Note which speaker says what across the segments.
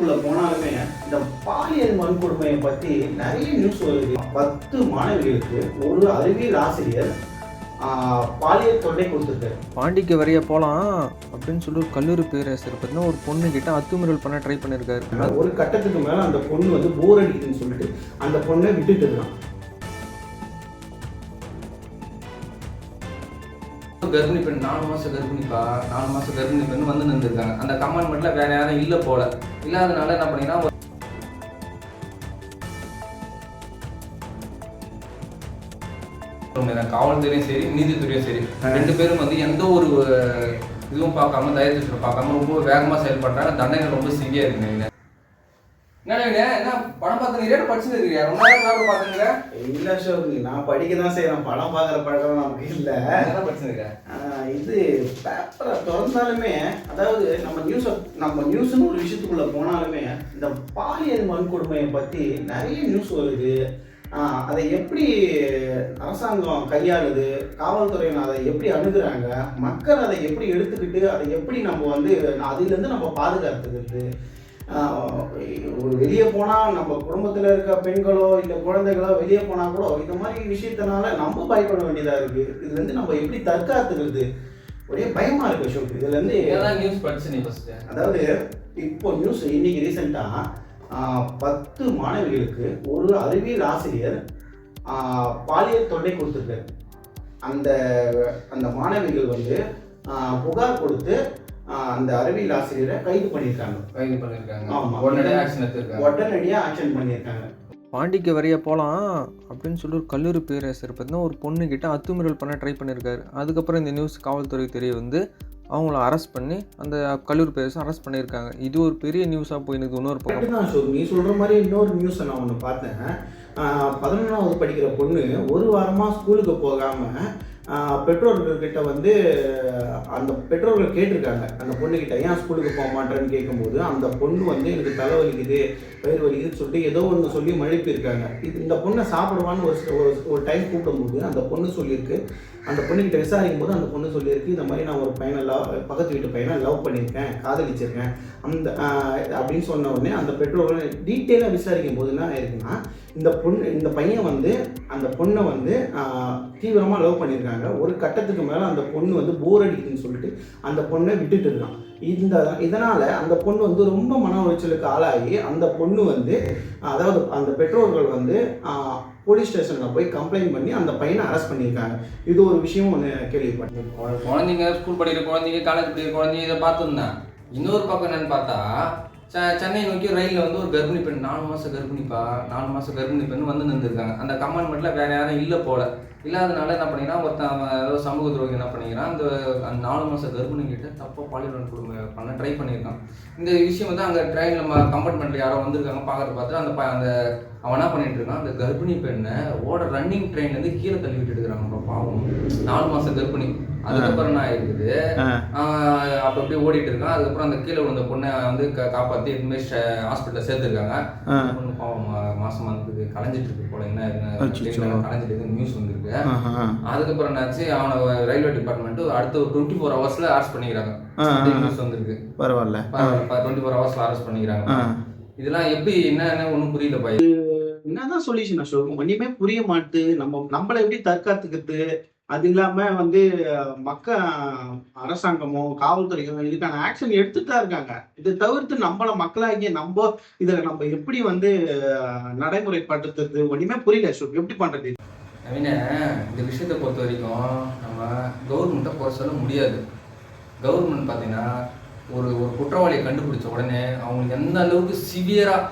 Speaker 1: விஷயத்துக்குள்ள போனாலுமே இந்த பாலியல் வன்கொடுமையை பத்தி நிறைய நியூஸ் வருது. பத்து மாணவிகளுக்கு ஒரு அறிவியல் ஆசிரியர் பாலியல் தொல்லை கொடுத்துருக்காரு.
Speaker 2: பாண்டிக்கு வரைய போகலாம் அப்படின்னு சொல்லி ஒரு கல்லூரி பேராசிரியர் பார்த்தீங்கன்னா ஒரு பொண்ணு கிட்ட அத்துமீறல் பண்ண ட்ரை பண்ணியிருக்காரு
Speaker 1: ஒரு கட்டத்துக்கு மேல அந்த பொண்ணு வந்து போர் அடிக்குதுன்னு சொல்லிட்டு அந்த பொண்ணை விட்டுட்டு இருக்கான்.
Speaker 3: கர்ப்பிணி பெண் நாலு மாசம் கர்ப்பிணிப்பா நாலு மாசம் கர்ப்பிணி பெண் வந்து நின்றுருக்காங்க. அந்த கமெண்ட்மெண்ட்ல வேற யாரும் இல்ல போல. இல்லாதனால என்ன பண்ணீங்கன்னா காவல்துறையும் சரி நீதித்துறையும் சரி. ரெண்டு பேரும் வந்து எந்த ஒரு இதுவும் பார்க்காம தயவு பார்க்காம ரொம்ப வேகமா செயல்பட்டாங்க தண்டனை ரொம்ப சிவியா இருக்குங்க நிறைய படிச்சுட்டு இருக்கியா? ரொம்ப நேரம் பார்த்துங்க
Speaker 1: இல்ல ஷோக்கு நான் படிக்க தான் செய்யறேன் படம் பார்க்குற பழக்கம் நமக்கு இல்லை.
Speaker 3: என்ன படிச்சுருக்க
Speaker 1: ஆஹ் இது பேப்பரை திறந்தாலுமே அதாவது நம்ம நியூஸ் நம்ம நியூஸ்னு ஒரு விஷயத்துக்குள்ள போனாலுமே இந்த பாலியல் வன்கொடுமையை பத்தி நிறைய நியூஸ் வருது. அதை எப்படி அரசாங்கம் கையாளுது? காவல்துறையினர் அதை எப்படி அணுகுறாங்க? மக்கள் அதை எப்படி எடுத்துக்கிட்டு அதை எப்படி நம்ம வந்து அதிலிருந்து நம்ம பாதுகாத்துக்கிறது? வெளியே போனால் நம்ம குடும்பத்தில் இருக்க பெண்களோ இல்லை குழந்தைகளோ வெளியே போனால் கூட இந்த மாதிரி விஷயத்தினால நம்ம பயப்பட வேண்டியதாக இருக்குது இதுலேருந்து நம்ம எப்படி தற்காத்துக்கிறது? ஒரே பயமாக இருக்கு அசோக். இதுலேருந்து
Speaker 3: நியூஸ் படிச்சு நீ ஃபர்ஸ்ட்
Speaker 1: அதாவது இப்போ நியூஸ் இன்னைக்கு ரீசெண்டாக பத்து மாணவிகளுக்கு ஒரு அறிவியல் ஆசிரியர் பாலியல் தொல்லை கொடுத்துருக்காரு. அந்த அந்த மாணவிகள் வந்து புகார் கொடுத்து அந்த அறிவியல் ஆசிரியரை கைது பண்ணியிருக்காங்க.
Speaker 3: கைது ஆக்ஷன் எடுத்திருக்காங்க.
Speaker 1: உடனடியாக ஆக்ஷன் பண்ணியிருக்காங்க.
Speaker 2: பாண்டிக்கு வரைய போகலாம் அப்படின்னு சொல்லி ஒரு கல்லூரி பேராசிரியர் பார்த்தீங்கன்னா ஒரு பொண்ணு கிட்ட அத்துமீறல் பண்ண ட்ரை பண்ணியிருக்காரு. அதுக்கப்புறம் இந்த நியூஸ் காவல்துறைக்கு தெரிய வந்து அவங்கள அரெஸ்ட் பண்ணி அந்த கல்லூரி பேரரசை அரெஸ்ட் பண்ணியிருக்காங்க. இது ஒரு பெரிய நியூஸாக போயிருக்கு இன்னொரு பக்கம்.
Speaker 1: நீ சொல்கிற மாதிரி இன்னொரு நியூஸை நான் ஒன்று பார்த்தேன். பதினொன்றாவது படிக்கிற பொண்ணு ஒரு வாரமாக ஸ்கூலுக்கு போகாமல் பெற்றோர்கள்கிட்ட வந்து அந்த பெற்றோர்கள் கேட்டிருக்காங்க. அந்த பொண்ணுக்கிட்ட ஏன் ஸ்கூலுக்கு போக மாட்டேன்னு? கேட்கும்போது அந்த பொண்ணு வந்து எனக்கு தலை வலிக்குது வயிறு வலிக்குதுன்னு சொல்லிட்டு ஏதோ ஒன்று சொல்லி மழுப்பியிருக்காங்க. இது இந்த பொண்ணை சாப்பிடுவான்னு ஒரு ஒரு- ஒரு டைம் கூப்பிடும்போது அந்த பொண்ணு சொல்லியிருக்கு. அந்த பொண்ணுக்கிட்ட விசாரிக்கும் போது அந்த பொண்ணு சொல்லியிருக்கு இந்த மாதிரி நான் ஒரு பையனை லவ் பக்கத்து வீட்டு பையனை லவ் பண்ணியிருக்கேன் காதலிச்சிருக்கேன். அந்த அப்படின்னு சொன்ன உடனே அந்த பெற்றோர்கள் டீட்டெயிலாக விசாரிக்கும் போது என்ன ஆயிருக்குன்னா இந்த பொண்ணு இந்த பையன் வந்து அந்த பொண்ணை வந்து தீவிரமாக லவ் பண்ணியிருக்காங்க. ஒரு கட்டத்துக்கு மேலே அந்த பொண்ணு வந்து போர் அடிக்குதுன்னு சொல்லிட்டு அந்த பொண்ணை விட்டுட்டு இருக்கான். இந்த இதனால் அந்த பொண்ணு வந்து ரொம்ப மன உளைச்சலுக்கு ஆளாகி அந்த பொண்ணு வந்து அதாவது அந்த பெற்றோர்கள் வந்து போலீஸ் ஸ்டேஷனில் போய் கம்ப்ளைண்ட் பண்ணி அந்த பையனை அரெஸ்ட் பண்ணியிருக்காங்க. இது ஒரு விஷயம் ஒன்று கேள்விப்பட்டேன்.
Speaker 3: குழந்தைங்க ஸ்கூல் படிக்கிற குழந்தைங்க காலேஜ் படிக்கிற குழந்தைங்க இதை பார்த்துருந்தேன். இன்னொரு பக்கம் என்னன்னு பார்த்தா சென்னை நோக்கி ரயிலில் வந்து ஒரு கர்ப்பிணி பெண் நாலு மாதம் கர்ப்பிணிப்பா நாலு மாதம் கர்ப்பிணி பெண் வந்து நின்றுருக்காங்க அந்த கம்பார்ட்மெண்ட்டில் வேறு யாரும் இல்லை போல. இல்லாதனால என்ன பண்ணிங்கன்னா ஒருத்தன் ஏதோ சமூக துரோகி என்ன பண்ணிக்கிறான்? அந்த அந்த நாலு மாதம் கர்ப்பிணி கிட்ட தப்பாக பாலியல் கொடுங்க பண்ண ட்ரை பண்ணியிருக்கான். இந்த விஷயம் வந்து அங்கே ட்ரெயினில் நம்ம கம்பார்ட்மெண்ட்டில் யாரோ வந்திருக்காங்க பார்க்கறத பார்த்து அந்த ப- அந்த அவன் என்ன பண்ணிட்டு இருக்கான்? அந்த கர்ப்பிணி பெண்ணை ஓட ரன்னிங் ட்ரெயின்லேருந்து கீழே தள்ளி விட்டுட்டு இருக்கிறாங்க பாவம். நாலு மாசம் கர்ப்பிணி. அதுக்கப்புறம் என்ன ஆயிருக்குது? ஆஹ் அப்ப அப்படியே ஓடிட்டு இருக்கான் அதுக்கப்புறம் அந்த கீழே விழுந்த பொண்ணை வந்து காப்பாத்தி எதுவுமே ஹாஸ்பிட்டல் சேர்த்துருக்காங்க. பொண்ணு பாவம் மாசம் வந்து கலைஞ்சிட்டு இருக்கு போல. என்ன. கலைஞ்சிட்டு இருக்கு நியூஸ் வந்திருக்கு. அதுக்கப்புறம் என்னாச்சு அவனை ரயில்வே டிபார்ட்மெண்ட் அடுத்த ஒரு டுவெண்ட்டி ஃபோர் ஹவர்ஸ்ல அரெஸ்ட் பண்ணிக்கிறாங்க. நியூஸ் வந்திருக்கு.
Speaker 1: பரவாயில்ல.
Speaker 3: டுவெண்ட்டி ஃபோர் ஹவர்ஸ்ல அரெஸ்ட் பண்ணிக்கிறாங்க. இதெல்லாம் எப்படி என்னன்னு ஒன்றும் புரியல பை
Speaker 1: என்னதான் சொல்யூஷன் அசோக்? ஒன்றுமே புரிய மாட்டுது. நம்ம நம்மளை எப்படி தற்காத்துக்கிறது? அது இல்லாம வந்து மக்க அரசாங்கமோ காவல்துறையோ இதுக்கான ஆக்ஷன் எடுத்துட்டு தான் இருக்காங்க. இதை தவிர்த்து நம்மள மக்களாகிய நம்ம இதுல நம்ம எப்படி வந்து நடைமுறைப்படுத்துறது ஒண்ணுமே புரியல அசோக் எப்படி பண்றது?
Speaker 3: நவீன இந்த விஷயத்தை பொறுத்த வரைக்கும் நம்ம கவர்மெண்ட்டை குறை சொல்ல முடியாது. கவர்மெண்ட் பார்த்தீங்கன்னா ஒரு ஒரு குற்றவாளியை கண்டுபிடிச்ச உடனே அவங்களுக்கு எந்த அளவுக்கு சிவியராக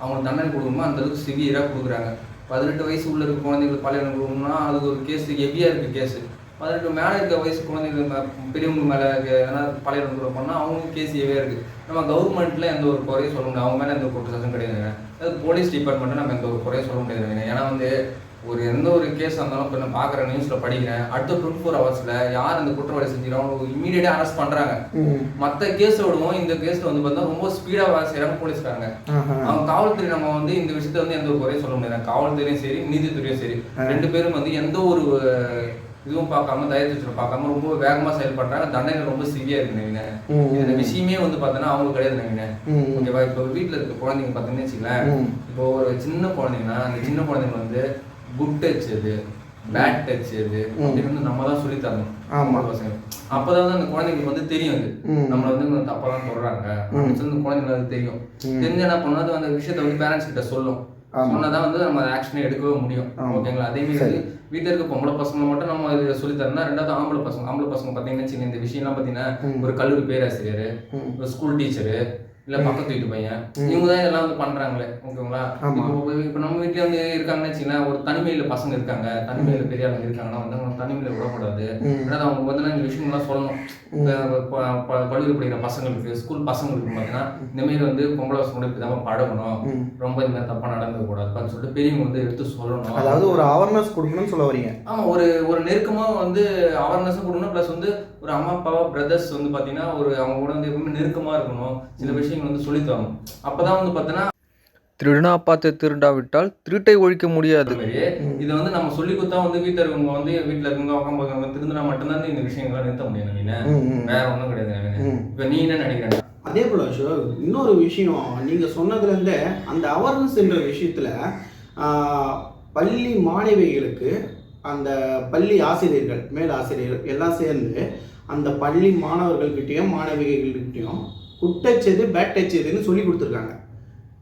Speaker 3: அவங்களுக்கு தண்டனை கொடுக்கணுமோ அந்த அளவுக்கு சிவியராக கொடுக்குறாங்க. பதினெட்டு வயசு உள்ள இருக்க குழந்தைங்களுக்கு பாலியல் கொடுக்கணும்னா அது ஒரு கேஸ் ஹெவியாக இருக்குது கேஸு பதினெட்டு மேலே இருக்க வயசு குழந்தைங்களுக்கு பெரியவங்க மேலே ஏன்னா பாலியல் பண்ணால் அவங்களுக்கு கேஸ் ஹெவியாக இருக்குது நம்ம கவர்மெண்ட்டில் எந்த ஒரு குறையும் சொல்ல முடியாது. அவங்க மேலே எந்த ஒரு குற்றச்சாட்டும் கிடையாது. அது போலீஸ் டிபார்ட்மெண்ட்டில் நம்ம எந்த ஒரு குறையும் சொல்ல முடியாது. ஏன்னா வந்து ஒரு எந்த ஒரு கேஸ் இருந்தாலும் இப்போ நான் பார்க்குறேன் நியூஸில் படிக்கிறேன் அடுத்த டுவெண்ட்டி ஃபோர் ஹவர்ஸில் யார் அந்த குற்றவாளி செஞ்சுக்கிறாங்க இமீடியட்டாக அரெஸ்ட் பண்ணுறாங்க மற்ற கேஸை விடவும் இந்த கேஸில் வந்து பார்த்தா ரொம்ப ஸ்பீடாக வேலை செய்கிறாங்க போலீஸ்காரங்க. அவங்க காவல்துறை நம்ம வந்து இந்த விஷயத்த வந்து எந்த ஒரு குறையும் சொல்ல முடியாது. காவல்துறையும் சரி நீதித்துறையும் சரி. ரெண்டு பேரும் வந்து எந்த ஒரு இதுவும் பார்க்காம தயவு பார்க்காம ரொம்ப வேகமா செயல்படுறாங்க. தண்டனை ரொம்ப சிவியா இருக்கு நவீன. இந்த விஷயமே வந்து பார்த்தோன்னா அவங்க கிடையாது நவீன. ஓகேவா? இப்போ வீட்டில் இருக்க குழந்தைங்க பார்த்தீங்கன்னு வச்சுங்களேன் இப்போ ஒரு சின்ன குழந்தைங்கன்னா அந்த சின்ன குழந்தைங்க வந்து குட் டச் எது? பேட் டச் எது? அப்படின்னு வந்து நம்ம தான் சொல்லி தரணும்
Speaker 1: ஆமா.
Speaker 3: பசங்க. அப்பதான் அந்த குழந்தைங்களுக்கு வந்து தெரியும் அது. நம்மள வந்து தப்பெல்லாம் சொல்றாங்க. அப்படின்னு சொல்லி குழந்தைங்களுக்கு தெரியும். தெரிஞ்சு என்ன அது அந்த விஷயத்த வந்து பேரண்ட்ஸ் கிட்ட சொல்லும். சொன்னதான் வந்து நம்ம ஆக்ஷனே எடுக்கவே முடியும். ஓகேங்களா? அதே மாதிரி வீட்டுல இருக்க பொம்பளை பசங்க மட்டும் நம்ம இது சொல்லி தரணும் ரெண்டாவது ஆம்பளை பசங்க. ஆம்பளை பசங்க பாத்தீங்கன்னு வச்சுக்கோங்க, இந்த விஷயம்லாம் பாத்தீங்கன்னா ஒரு கல்லூரி பேராசிரியர் ஒரு ஸ்கூல் டீச்சரு இல்ல பக்கத்து வீட்டு பையன். இவங்க தான் இதெல்லாம் வந்து பண்றாங்களே ஓகேங்களா? இப்போ இப்போ நம்ம வீட்லயே வந்து இருக்காங்கன்னு வச்சுங்களேன் ஒரு தனிமையில பசங்க இருக்காங்க. தனிமையில பெரிய ஆளுங்க இருக்காங்கன்னா வந்து அவங்க தனிமையில விடக்கூடாது. ரெண்டாவது அவங்க வந்து இந்த விஷயங்கள்லாம் சொல்லணும். இந்த ப- ப- கல்லூரி படிக்கிற பசங்களுக்கு ஸ்கூல் பசங்களுக்கு பார்த்தீங்கன்னா இந்த மாதிரி வந்து பொம்பளை பசங்க தான் பழகணும். ரொம்ப இந்த மாதிரி தப்பா நடந்துக்க கூடாதுன்னு சொல்லிட்டு பெரியவங்க வந்து எடுத்து சொல்லணும்.
Speaker 1: அதாவது ஒரு அவேர்னஸ் கொடுக்கணும்னு சொல்ல வரீங்க.
Speaker 3: ஆமா ஒரு ஒரு நெருக்கமா வந்து அவேர்னஸ் கொடுக்கணும். ப்ளஸ் வந்து ஒரு அம்மா அப்பாவா பிரதர்ஸ் வந்து பாத்தீங்கன்னா ஒரு அவங்க கூட வந்து எப்பவுமே நெருக்கமா இருக்கணும். சில விஷயங்கள் வந்து சொல்லி தரணும் அப்பதான் வந்து பாத்தீங்கன்னா
Speaker 2: திருடனா பார்த்து திருடாவிட்டால் திருட்டை ஒழிக்க முடியாது.
Speaker 3: இதை வந்து நம்ம சொல்லி கொடுத்தா வந்து வீட்டுல இருக்கவங்க வந்து வீட்டுல இருக்கவங்க உட்காந்து திருந்தினா மட்டும்தான் இந்த விஷயங்களை நிறுத்த முடியும் நவீன. வேற ஒண்ணும் கிடையாது இப்ப நீ என்ன நினைக்கிறேன்?
Speaker 1: அதே போல் அசோக் இன்னொரு விஷயம் நீங்கள் சொன்னதுலேருந்தே அந்த அவேர்னஸ்ன்ற விஷயத்தில் பள்ளி மாணவிகளுக்கு அந்த பள்ளி ஆசிரியர்கள் மேல் ஆசிரியர்கள் எல்லாம் சேர்ந்து அந்த பள்ளி மாணவர்கள்கிட்டயும் மாணவிகள்கிட்டயும் குட் டச் எது பேட் டச் எதுன்னு சொல்லி கொடுத்துருக்காங்க.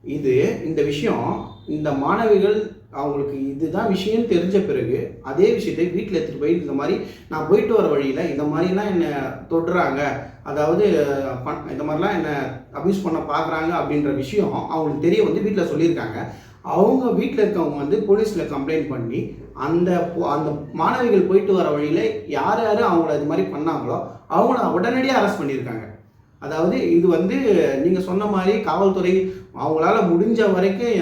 Speaker 1: இது இந்த விஷயம் இந்த மாணவிகள் அவங்களுக்கு இதுதான் விஷயம் தெரிஞ்ச பிறகு அதே விஷயத்தை வீட்டில் எடுத்துகிட்டு போய் இந்த மாதிரி நான் போயிட்டு வர வழியில் இந்த மாதிரிலாம் என்னை தொடுறாங்க. அதாவது பண்- இந்த மாதிரிலாம் என்னை அப்யூஸ் பண்ண பார்க்குறாங்க அப்படின்ற விஷயம் அவங்களுக்கு தெரிய வந்து வீட்டில் சொல்லியிருக்காங்க. அவங்க வீட்டில் இருக்கவங்க வந்து போலீஸில் கம்ப்ளைண்ட் பண்ணி அந்த அந்த மாணவிகள் போயிட்டு வர வழியில் யார் யார் அவங்கள இது மாதிரி பண்ணாங்களோ அவங்கள உடனடியாக அரெஸ்ட் பண்ணியிருக்காங்க. அதாவது இது வந்து நீங்கள் சொன்ன மாதிரி காவல்துறை அவங்களால முடிஞ்ச வரைக்கும்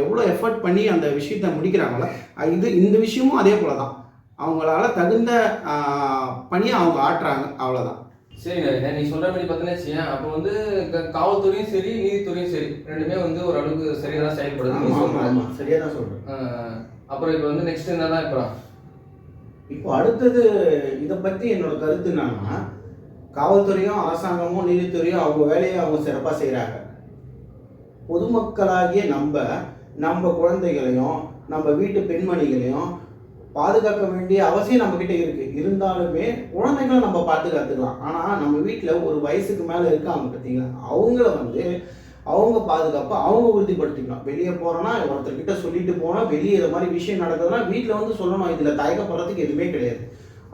Speaker 1: எவ்வளோ எஃபர்ட் பண்ணி அந்த விஷயத்தை முடிக்கிறாங்களோ இது இந்த விஷயமும் அதே போல தான் அவங்களால தகுந்த பணியை அவங்க ஆட்டுறாங்க அவ்வளோதான்
Speaker 3: சரி நவீன நீ சொல்ற மாதிரி பார்த்தீங்கன்னா அப்போ வந்து காவல்துறையும் சரி நீதித்துறையும் சரி. ரெண்டுமே வந்து ஒரு அளவுக்கு சரியா தான் செயல்படுது.
Speaker 1: சரியாக தான் சொல்கிறேன்
Speaker 3: ஆஹ் அப்புறம் இப்போ வந்து நெக்ஸ்ட் என்னதான் இப்போ?
Speaker 1: இப்போ அடுத்தது இதை பற்றி என்னோட கருத்து என்னன்னா காவல்துறையும் அரசாங்கமும் நீதித்துறையும் அவங்க வேலையை அவங்க சிறப்பாக செய்கிறாங்க பொதுமக்களாகிய நம்ம நம்ம குழந்தைகளையும் நம்ம வீட்டு பெண்மணிகளையும் பாதுகாக்க வேண்டிய அவசியம் நம்மக்கிட்ட இருக்குது இருந்தாலுமே குழந்தைகளை நம்ம பாதுகாத்துக்கலாம். ஆனால் நம்ம வீட்டில் ஒரு வயசுக்கு மேலே இருக்காங்க பார்த்தீங்களா அவங்கள வந்து அவங்க பாதுகாப்பை அவங்க உறுதிப்படுத்திக்கலாம் வெளியே போகிறோன்னா ஒருத்தர்கிட்ட சொல்லிட்டு போனால் வெளியே இது மாதிரி விஷயம் நடக்குதுன்னா வீட்டில் வந்து சொல்லணும். இதில் தயக்கப்படுறதுக்கு எதுவுமே கிடையாது.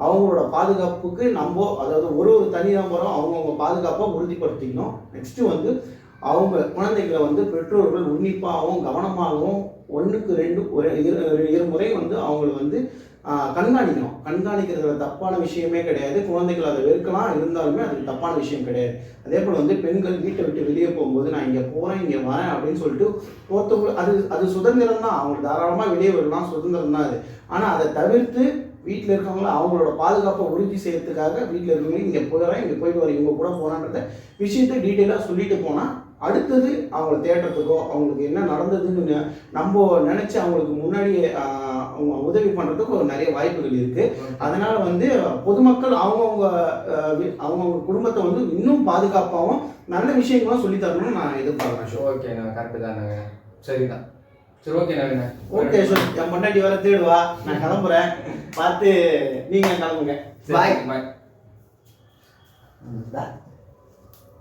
Speaker 1: அவங்களோட பாதுகாப்புக்கு நம்ம அதாவது ஒரு ஒரு தனி நபரும் அவங்கவுங்க பாதுகாப்பை உறுதிப்படுத்திக்கணும். நெக்ஸ்ட்டு வந்து அவங்க குழந்தைகளை வந்து பெற்றோர்கள் உன்னிப்பாகவும் கவனமாகவும் ஒன்றுக்கு ரெண்டு ஒரு இரு இருமுறை வந்து அவங்களை வந்து கண்காணிக்கணும். கண்காணிக்கிறதுல தப்பான விஷயமே கிடையாது. குழந்தைகள் அதை வெறுக்கலாம். இருந்தாலுமே அது தப்பான விஷயம் கிடையாது. அதே போல் வந்து பெண்கள் வீட்டை விட்டு வெளியே போகும்போது நான் இங்கே போகிறேன் இங்கே வரேன் அப்படின்னு சொல்லிட்டு ஒருத்தவங்க அது அது சுதந்திரம் தான் அவங்க தாராளமாக வெளியே வரலாம். சுதந்திரம் தான் அது. ஆனால் அதை தவிர்த்து வீட்டில் இருக்கவங்கள அவங்களோட பாதுகாப்பை உறுதி செய்யறதுக்காக வீட்டில் இருக்கவங்க இங்கே போகிறேன் இங்கே போயிட்டு வரேன் இவங்க கூட போகிறான்றத விஷயத்தை டீட்டெயிலாக சொல்லிட்டு போனால் அடுத்தது அவங்கள தேடுறதுக்கோ அவங்களுக்கு என்ன நடந்ததுன்னு நம்ம நினச்சி அவங்களுக்கு முன்னாடியே அவங்க உதவி பண்ணுறதுக்கு நிறைய வாய்ப்புகள் இருக்குது அதனால் வந்து பொதுமக்கள் அவங்கவுங்க அவங்கவுங்க குடும்பத்தை வந்து இன்னும் பாதுகாப்பாகவும் நல்ல விஷயங்களும் சொல்லித்தரணும்னு நான் எதிர்பார்க்குறேன். ஷோ
Speaker 3: கரெக்டு தான் நவீன சரிதான். சரி ஓகே நவீன
Speaker 1: ஓகே ஷோ என் பொண்டாட்டி வர தேடுவா. நான் கிளம்புறேன். பார்த்து நீங்கள் கிளம்புங்க.
Speaker 3: பாய்
Speaker 1: பாய்